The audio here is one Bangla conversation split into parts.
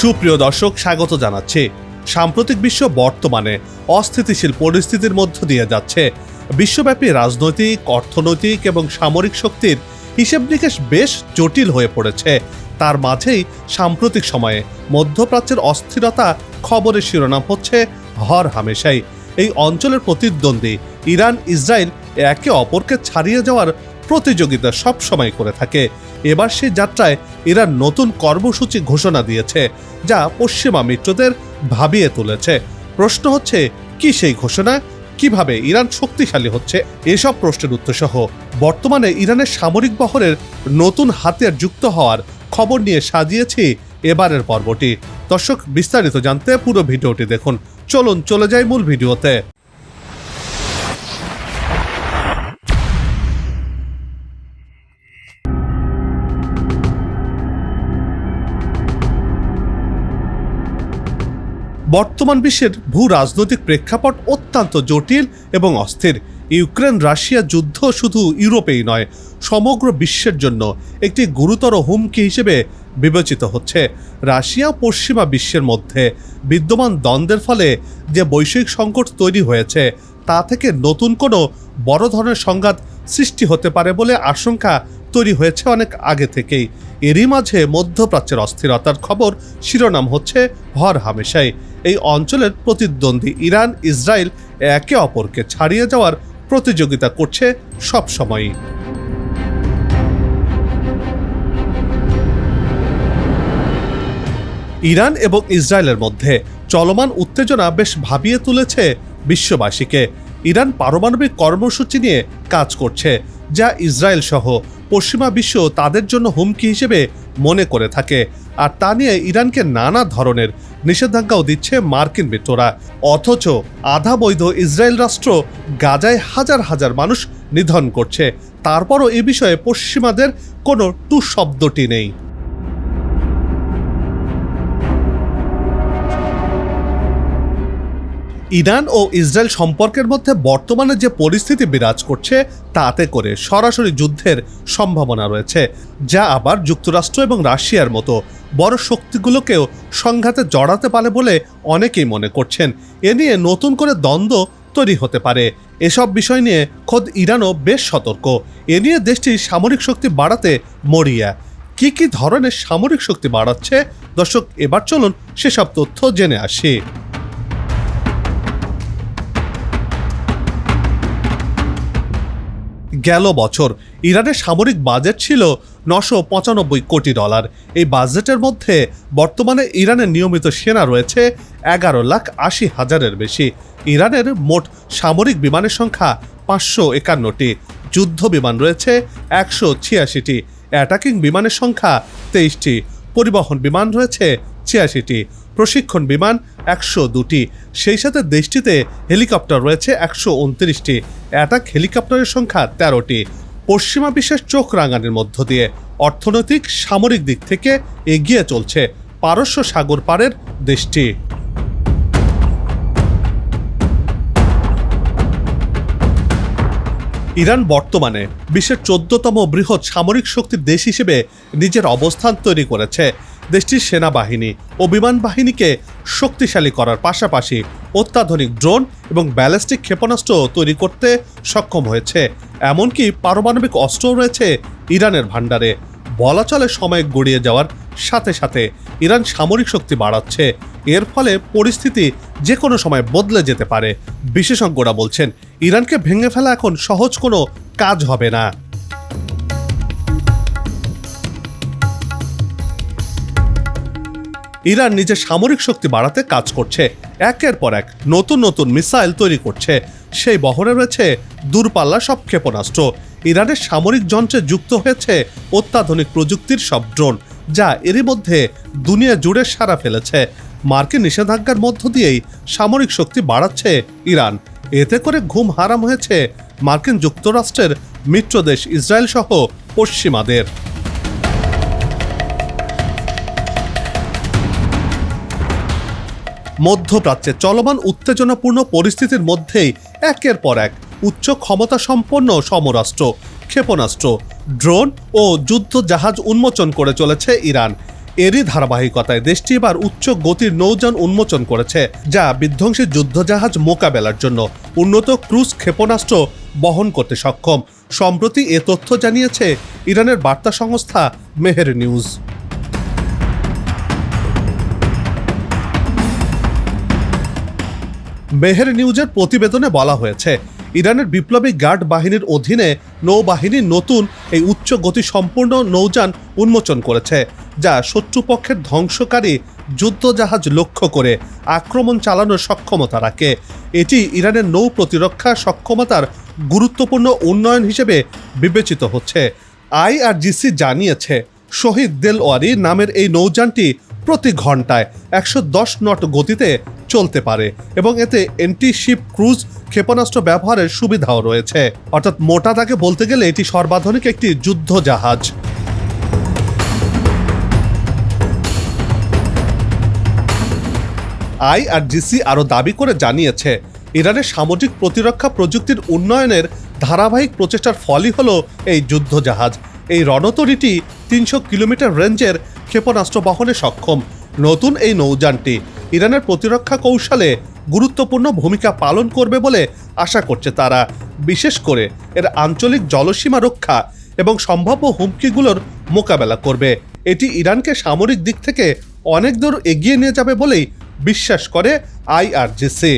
সুপ্রিয় দর্শক, স্বাগত জানাচ্ছি। সাম্প্রতিক বিশ্ব বর্তমানে অস্থিতিশীল পরিস্থিতির মধ্য দিয়ে যাচ্ছে। বিশ্বব্যাপী রাজনৈতিক, অর্থনৈতিক এবং সামরিক শক্তির হিসেব নিকেশ বেশ জটিল হয়ে পড়েছে। তার মাঝেই সাম্প্রতিক সময়ে মধ্যপ্রাচ্যের অস্থিরতা খবরের শিরোনাম হচ্ছে হর হামেশাই। এই অঞ্চলের প্রতিদ্বন্দ্বী ইরান ইসরায়েল একে অপরকে ছাড়িয়ে যাওয়ার প্রতিযোগিতা সবসময় করে থাকে। এবার সেই যাত্রায় ইরান নতুন কর্মসূচি ঘোষণা দিয়েছে, যা পশ্চিমা মিত্রদের ভাবিয়ে তুলেছে। প্রশ্ন হচ্ছে, কি সেই ঘোষণা? কীভাবে ইরান শক্তিশালী হচ্ছে? এসব প্রশ্নের উত্তর সহ বর্তমানে ইরানের সামরিক বহরের নতুন হাতিয়ার যুক্ত হওয়ার খবর নিয়ে সাজিয়েছি এবারের পর্বটি। দর্শক, বিস্তারিত জানতে পুরো ভিডিওটি দেখুন। চলুন, চলে যাই মূল ভিডিওতে। বর্তমান বিশ্বের ভূ রাজনৈতিক প্রেক্ষাপট অত্যন্ত জটিল এবং অস্থির। ইউক্রেন রাশিয়া যুদ্ধ শুধু ইউরোপেই নয়, সমগ্র বিশ্বের জন্য একটি গুরুতর হুমকি হিসেবে বিবেচিত হচ্ছে। রাশিয়া পশ্চিমা বিশ্বের মধ্যে বিদ্যমান দ্বন্দ্বের ফলে যে বৈশ্বিক সংকট তৈরি হয়েছে, তা থেকে নতুন কোনো বড় ধরনের সংঘাত সৃষ্টি হতে পারে বলে আশঙ্কা তৈরি হয়েছে অনেক আগে থেকেই। এরই মাঝে মধ্যপ্রাচ্যের অস্থিরতার খবর শিরোনাম হচ্ছে হর হামেশাই এই অঞ্চলের প্রতিদ্বন্দ্বী ইরান, ইসরায়েল একে অপরকে ছাড়িয়ে যাওয়ার প্রতিযোগিতা করছে সব সময়ই। ইরান এবং ইসরায়েলের মধ্যে চলমান উত্তেজনা বেশ ভাবিয়ে তুলেছে বিশ্ববাসীকে। ইরান পারমাণবিক কর্মসূচি নিয়ে কাজ করছে, যা ইসরায়েল সহ পশ্চিমা বিশ্ব তাদের জন্য হুমকি হিসেবে মনে করে থাকে। আর তা নিয়ে ইরানকে নানা ধরনের নিষেধাজ্ঞাও দিচ্ছে মার্কিন মিত্ররা। অথচ আধা বৈধ ইসরায়েল রাষ্ট্র গাজায় হাজার হাজার মানুষ নিধন করছে। তারপরও এ বিষয়ে পশ্চিমাদের কোনো টু শব্দটি নেই। ইরান ও ইসরায়েল সম্পর্কের মধ্যে বর্তমানে যে পরিস্থিতি বিরাজ করছে, তাতে করে সরাসরি যুদ্ধের সম্ভাবনা রয়েছে, যা আবার যুক্তরাষ্ট্র এবং রাশিয়ার মতো। বড় শক্তিগুলোকেও সংঘাতে জড়াতে পারে বলে অনেকেই মনে করছেন। এ নিয়ে নতুন করে দ্বন্দ্ব তৈরি হতে পারে। এসব বিষয় নিয়ে খোদ ইরানও বেশ সতর্ক। এ নিয়ে দেশটির সামরিক শক্তি বাড়াতে মরিয়া। কি কি ধরনের সামরিক শক্তি বাড়াচ্ছে? দর্শক, এবার চলুন সেসব তথ্য জেনে আসি। গেল বছর ইরানের সামরিক বাজেট ছিল নশো পঁচানব্বই কোটি ডলার। এই বাজেটের মধ্যে বর্তমানে ইরানের নিয়মিত সেনা রয়েছে এগারো লাখ আশি হাজারের বেশি। ইরানের মোট সামরিক বিমানের সংখ্যা পাঁচশো একান্নটি। যুদ্ধ বিমান রয়েছে একশো ছিয়াশিটি। অ্যাটাকিং বিমানের সংখ্যা তেইশটি। পরিবহন বিমান রয়েছে ছিয়াশিটি। প্রশিক্ষণ বিমান একশো দুটি। সেই সাথে দেশটিতে হেলিকপ্টার রয়েছে একশো উনত্রিশটি। অ্যাটাক হেলিকপ্টারের সংখ্যা তেরোটি। পশ্চিমা বিশ্বের চোখ রাঙানির মধ্য দিয়ে অর্থনৈতিক, সামরিক দিক থেকে এগিয়ে চলছে পারস্য সাগর পারের দেশটি। ইরান বর্তমানে বিশ্বের চোদ্দতম বৃহৎ সামরিক শক্তির দেশ হিসেবে নিজের অবস্থান তৈরি করেছে। দেশটির সেনাবাহিনী ও বিমান বাহিনীকে শক্তিশালী করার পাশাপাশি অত্যাধুনিক ড্রোন এবং ব্যালিস্টিক ক্ষেপণাস্ত্র তৈরি করতে সক্ষম হয়েছে। এমনকি পারমাণবিক অস্ত্রও রয়েছে ইরানের ভাণ্ডারে। বলা চলে সময় গড়িয়ে যাওয়ার সাথে সাথে ইরান সামরিক শক্তি বাড়াচ্ছে। এর ফলে পরিস্থিতি যে কোনো সময় বদলে যেতে পারে। বিশেষজ্ঞরা বলছেন, ইরানকে ভেঙে ফেলা এখন সহজ কোনো কাজ হবে না। ইরান নিজের সামরিক শক্তি বাড়াতে কাজ করছে। একের পর এক নতুন নতুন মিসাইল তৈরি করছে। সেই বহরে রয়েছে দূরপাল্লা সব ক্ষেপণাস্ত্র। ইরানের সামরিক যন্ত্রে যুক্ত হয়েছে অত্যাধুনিক প্রযুক্তির সব ড্রোন, যা এরই মধ্যে দুনিয়া জুড়ে সারা ফেলেছে। মার্কিন নিষেধাজ্ঞার মধ্য দিয়েই সামরিক শক্তি বাড়াচ্ছে ইরান। এতে করে ঘুম হারাম হয়েছে মার্কিন যুক্তরাষ্ট্রের মিত্রদেশ ইসরায়েল সহ পশ্চিমাদের। মধ্যপ্রাচ্যে চলমান উত্তেজনাপূর্ণ পরিস্থিতির মধ্যেই একের পর এক উচ্চ ক্ষমতা সম্পন্ন সমরাষ্ট্র, ক্ষেপণাস্ত্র, ড্রোন ও যুদ্ধ জাহাজ উন্মোচন করে চলেছে ইরান। এরই ধারাবাহিকতায় দেশটি এবার উচ্চ গতির নৌযান উন্মোচন করেছে, যা বিধ্বংসী যুদ্ধজাহাজ মোকাবেলার জন্য উন্নত ক্রুজ ক্ষেপণাস্ত্র বহন করতে সক্ষম। সম্প্রতি এ তথ্য জানিয়েছে ইরানের বার্তা সংস্থা মেহের নিউজ। মেহের নিউজের প্রতিবেদনে বলা হয়েছে, ইরানের বিপ্লবী গার্ড বাহিনীর অধীনে নৌবাহিনী নতুন এই উচ্চ গতি সম্পূর্ণ নৌযান উন্মোচন করেছে, যা শত্রুপক্ষের ধ্বংসকারী যুদ্ধজাহাজ লক্ষ্য করে আক্রমণ চালানোর সক্ষমতা রাখে। এটি ইরানের নৌ প্রতিরক্ষা সক্ষমতার গুরুত্বপূর্ণ উন্নয়ন হিসেবে বিবেচিত হচ্ছে। আইআরজিসি জানিয়েছে, শহীদ দেলওয়ারি নামের এই নৌযানটি প্রতি ঘন্টায় একশো দশ নট গতিতে চলতে পারে এবং এতে এন্টি শিপ ক্রুজ ক্ষেপণাস্ত্র ব্যবহারের সুবিধাও রয়েছে। অর্থাৎ মোটা দাগে বলতে গেলে এটি সর্বাধুনিক একটি যুদ্ধ জাহাজ আই আর আইআরজিসি আরও দাবি করে জানিয়েছে, ইরানের সামরিক প্রতিরক্ষা প্রযুক্তির উন্নয়নের ধারাবাহিক প্রচেষ্টার ফলই হল এই যুদ্ধজাহাজ। এই রণতরীটি তিনশো কিলোমিটার রেঞ্জের ক্ষেপণাস্ত্র বহনে সক্ষম। নতুন এই নৌযানটি ইরানের প্রতিরক্ষা কৌশলে গুরুত্বপূর্ণ ভূমিকা পালন করবে বলে আশা করছে তারা। বিশেষ করে এর আঞ্চলিক জলসীমা রক্ষা এবং সম্ভাব্য হুমকিগুলোর মোকাবেলা করবে। এটি ইরানকে সামরিক দিক থেকে অনেক দূর এগিয়ে নিয়ে যাবে বলেই বিশ্বাস করে আইআরজিসি।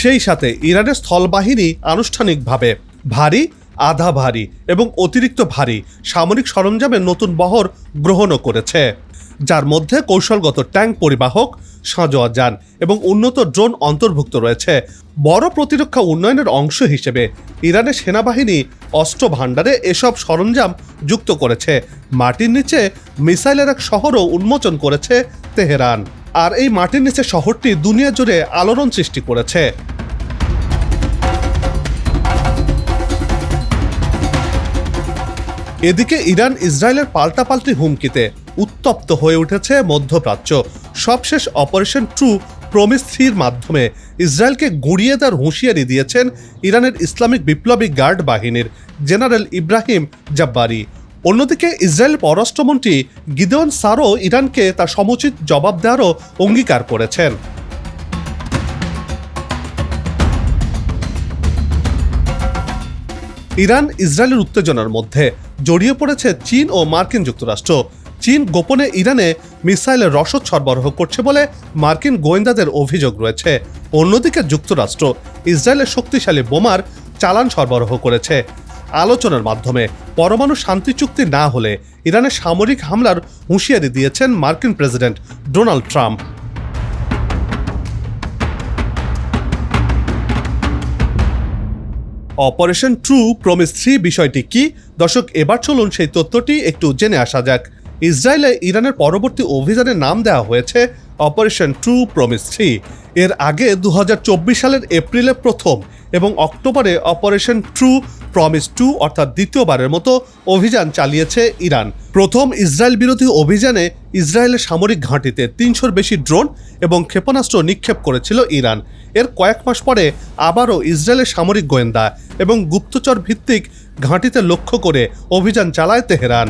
সেই সাথে ইরানের স্থলবাহিনী আনুষ্ঠানিকভাবে ভারী, আধা ভারী এবং অতিরিক্ত ভারী সামরিক সরঞ্জামের নতুন বহর গ্রহণও করেছে। যার মধ্যে কৌশলগত ট্যাঙ্ক পরিবাহক, সাঁজোয়া যান এবং উন্নত ড্রোন অন্তর্ভুক্ত রয়েছে। বড় প্রতিরক্ষা উন্নয়নের অংশ হিসেবে ইরানের সেনাবাহিনী অস্ত্র ভাণ্ডারে এসব সরঞ্জাম যুক্ত করেছে। মাটির নিচে মিসাইলের এক শহরও উন্মোচন করেছে তেহরান। আর এই মাটির নিচে শহরটি দুনিয়া জুড়ে আলোড়ন সৃষ্টি করেছে। এদিকে ইরান ইসরায়েলের পাল্টাপাল্টি হুমকিতে উত্তপ্ত হয়ে উঠেছে মধ্যপ্রাচ্য। সবশেষ অপারেশন ট্রু প্রমিস থ্রির মাধ্যমে ইসরায়েলকে গুঁড়িয়ে দেওয়ার হুঁশিয়ারি দিয়েছেন ইরানের ইসলামিক বিপ্লবী গার্ড বাহিনীর জেনারেল ইব্রাহিম জাব্বারি। অন্যদিকে ইসরায়েল পররাষ্ট্রমন্ত্রী গিদেওয়ান সারো ইরানকে তার সমুচিত জবাব দেওয়ারও অঙ্গীকার করেছেন। ইরান ইসরায়েলের উত্তেজনার মধ্যে। জড়িয়ে পড়েছে চীন ও মার্কিন যুক্তরাষ্ট্র। চীন গোপনে ইরানে মিসাইলের রসদ সরবরাহ করছে বলে মার্কিন গোয়েন্দাদের অভিযোগ রয়েছে। অন্যদিকে যুক্তরাষ্ট্র ইসরায়েলের শক্তিশালী বোমার চালান সরবরাহ করেছে। আলোচনার মাধ্যমে পরমাণু শান্তি চুক্তি না হলে ইরানের সামরিক হামলার হুঁশিয়ারি দিয়েছেন মার্কিন president Donald Trump. Operation true promise three বিষয়টি কি? দর্শক, এবার চলুন সেই তথ্যটি একটু জেনে আসা যাক। ইসরায়েলে ইরানের পরবর্তী অভিযানের নাম দেওয়া হয়েছে অপারেশন ট্রু প্রমিস থ্রি। এর আগে দু হাজার চব্বিশ সালের এপ্রিলে প্রথম এবং অক্টোবরে অপারেশন ট্রু প্রমিস টু অর্থাৎ দ্বিতীয়বারের মতো অভিযান চালিয়েছে ইরান। প্রথম ইসরায়েল বিরোধী অভিযানে ইসরায়েলের সামরিক ঘাঁটিতে তিনশোর বেশি ড্রোন এবং ক্ষেপণাস্ত্র নিক্ষেপ করেছিল ইরান। এর কয়েক মাস পরে আবারও ইসরায়েলের সামরিক গোয়েন্দা এবং গুপ্তচর ভিত্তিক ঘাঁটিতে লক্ষ্য করে অভিযান চালায় তেহরান।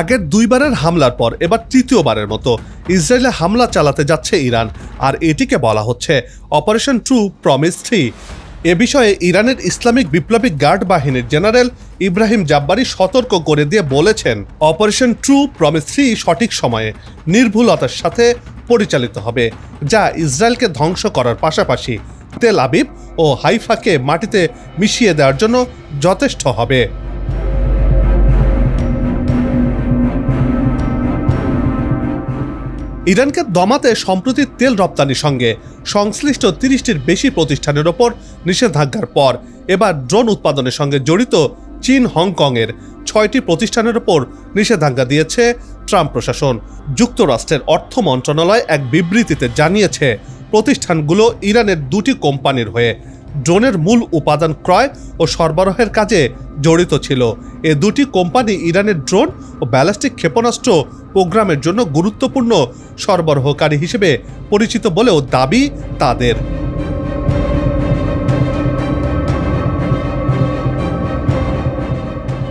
আগের দুইবারের হামলার পর, এবার তৃতীয়বারের মতো ইসরায়েলে হামলা চালাতে যাচ্ছে ইরান। আর এটিকে বলা হচ্ছে অপারেশন ট্রু প্রমিস থ্রি এ বিষয়ে ইরানের ইসলামিক বিপ্লবী গার্ড বাহিনীর জেনারেল ইব্রাহিম জাব্বারি সতর্ক করে দিয়ে বলেছেন, অপারেশন ট্রু প্রমিস থ্রি সঠিক সময়ে, নির্ভুলতার সাথে পরিচালিত হবে, যা ইসরায়েলকে ধ্বংস করার পাশাপাশি তেল আবিব ও হাইফাকে মাটিতে মিশিয়ে দেওয়ার জন্য যথেষ্ট হবে। ইরানকে দমাতে সম্প্রতি তেল রপ্তানির সঙ্গে সংশ্লিষ্ট তিরিশটির বেশি প্রতিষ্ঠানের ওপর নিষেধাজ্ঞার পর এবার ড্রোন উৎপাদনের সঙ্গে জড়িত চীন হংকংয়ের ছয়টি প্রতিষ্ঠানের ওপর নিষেধাজ্ঞা দিয়েছে ট্রাম্প প্রশাসন। যুক্তরাষ্ট্রের অর্থ মন্ত্রণালয় এক বিবৃতিতে জানিয়েছে, প্রতিষ্ঠানগুলো ইরানের দুটি কোম্পানির হয়ে ড্রোনের মূল উপাদান ক্রয় ও সরবরাহের কাজে জড়িত ছিল। এ দুটি কোম্পানি ইরানের ড্রোন ও ব্যালিস্টিক ক্ষেপণাস্ত্র প্রোগ্রামের জন্য গুরুত্বপূর্ণ সরবরাহকারী হিসেবে পরিচিত বলেও দাবি তাদের।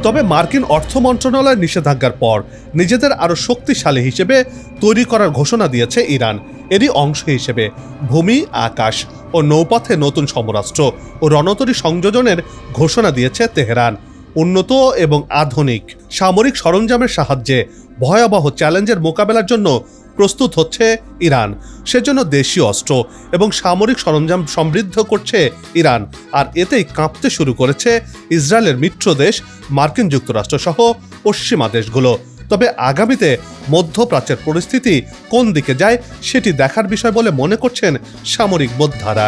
তবে মার্কিন অর্থ মন্ত্রণালয়ের নিষেধাজ্ঞার পর নিজেদের আরও শক্তিশালী হিসেবে তৈরি করার ঘোষণা দিয়েছে ইরান। এরই অংশ হিসেবে ভূমি, আকাশ ও নৌপথে নতুন সমরাষ্ট্র ও রণতরী সংযোজনের ঘোষণা দিয়েছে তেহরান। উন্নত এবং আধুনিক। সামরিক সরঞ্জামের সাহায্যে ভয়াবহ চ্যালেঞ্জের মোকাবেলার জন্য প্রস্তুত হচ্ছে ইরান। সেজন্য দেশীয় অস্ত্র এবং সামরিক সরঞ্জাম সমৃদ্ধ করছে ইরান। আর এতেই কাঁপতে শুরু করেছে ইসরায়েলের মিত্র দেশ, মার্কিন যুক্তরাষ্ট্র সহ পশ্চিমা দেশগুলো। তবে আগামীতে মধ্যপ্রাচ্যের পরিস্থিতি কোন দিকে যায় সেটি দেখার বিষয় বলে মনে করছেন সামরিক বোদ্ধারা।